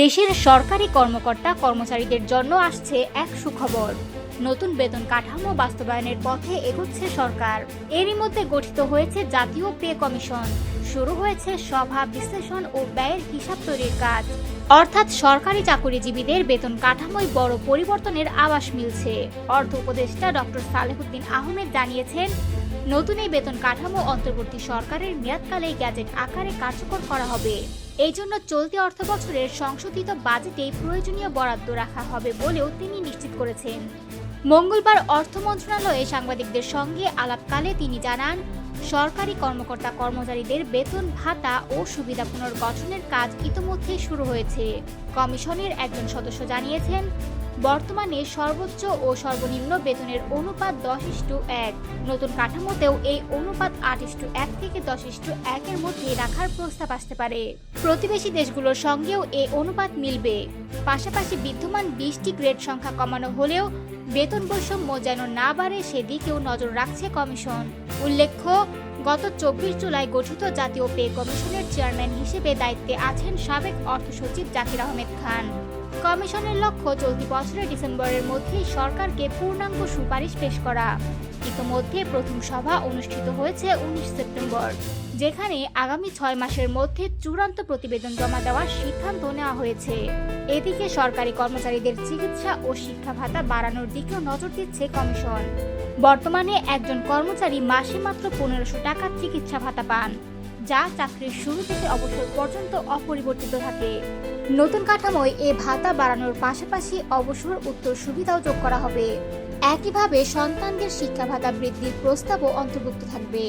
দেশের সরকারি কর্মকর্তা কর্মচারীদের জন্য আসছে এক সুখবর। নতুন বেতন কাঠামো বাস্তবায়নের পথে এগোচ্ছে সরকার। এরই মধ্যে গঠিত হয়েছে জাতীয় পে কমিশন। শুরু হয়েছে সভা, বিশ্লেষণ ও ব্যয়ের হিসাব তৈরির কাজ। অর্থাৎ সরকারি চাকরিজীবীদের বেতন কাঠামোয় বড় পরিবর্তনের আভাস মিলছে। অর্থ উপদেষ্টা ডক্টর সালেহুদ্দিন আহমেদ জানিয়েছেন নতুন এই বেতন কাঠামো অন্তর্বর্তী সরকারের মেয়াদকালে গ্যাজেট আকারে কার্যকর করা হবে। এই জন্য চলতি অর্থ বছরের সংশোধিত বাজেটে প্রয়োজনীয় বরাদ্দ রাখা হবে বলেও তিনি নিশ্চিত করেছেন। মঙ্গলবার অর্থ মন্ত্রণালয়ে সাংবাদিকদের সঙ্গে আলাপকালে তিনি জানান, সরকারি কর্মকর্তা কর্মচারীদের বেতন, ভাতা ও সুবিধা পুনর্গঠনের কাজ ইতোমধ্যেই শুরু হয়েছে। কমিশনের একজন সদস্য জানিয়েছেন বর্তমানে সর্বোচ্চ ও সর্বনিম্ন বেতনের অনুপাত দশ ইস্টু এক। নতুন কাঠামোতেও এই অনুপাত আট ইস্টু এক থেকে দশ ইস্টু একের মধ্যে রাখার প্রস্তাব আসতে পারে। প্রতিবেশী দেশগুলোর সঙ্গেও এই অনুপাত মিলবে। পাশাপাশি বিদ্যমান বিশটি গ্রেড সংখ্যা কমানো হলেও বেতন বৈষম্য যেন না বাড়ে সেদিকেও নজর রাখছে কমিশন। উল্লেখ্য, গত চব্বিশ জুলাই গঠিত জাতীয় পে কমিশনের চেয়ারম্যান হিসেবে দায়িত্বে আছেন সাবেক অর্থ সচিব জাকির আহমেদ খান। কমিশনের লক্ষ্য চলতি বছরের ডিসেম্বরের মধ্যেই সরকারকে পূর্ণাঙ্গ সুপারিশ পেশ করা। ইতোমধ্যে প্রথম সভা অনুষ্ঠিত হয়েছে উনিশ সেপ্টেম্বর, যেখানে আগামী ছয় মাসের মধ্যে চূড়ান্ত প্রতিবেদন জমা দেওয়ার সিদ্ধান্ত নেওয়া হয়েছে। এদিকে সরকারি কর্মচারীদের চিকিৎসা ও শিক্ষা ভাতা বাড়ানোর দিকেও নজর দিচ্ছে কমিশন। বর্তমানে একজন কর্মচারী মাসে মাত্র পনেরোশো টাকা চিকিৎসা ভাতা পান। যা চাকরির শুরু থেকে অবসর পর্যন্ত অপরিবর্তিত থাকে। নতুন কাঠামোয় এ ভাতা বাড়ানোর পাশাপাশি অবসর উত্তর সুবিধাও যোগ করা হবে। একইভাবে সন্তানদের শিক্ষা ভাতা বৃদ্ধির প্রস্তাবও অন্তর্ভুক্ত থাকবে।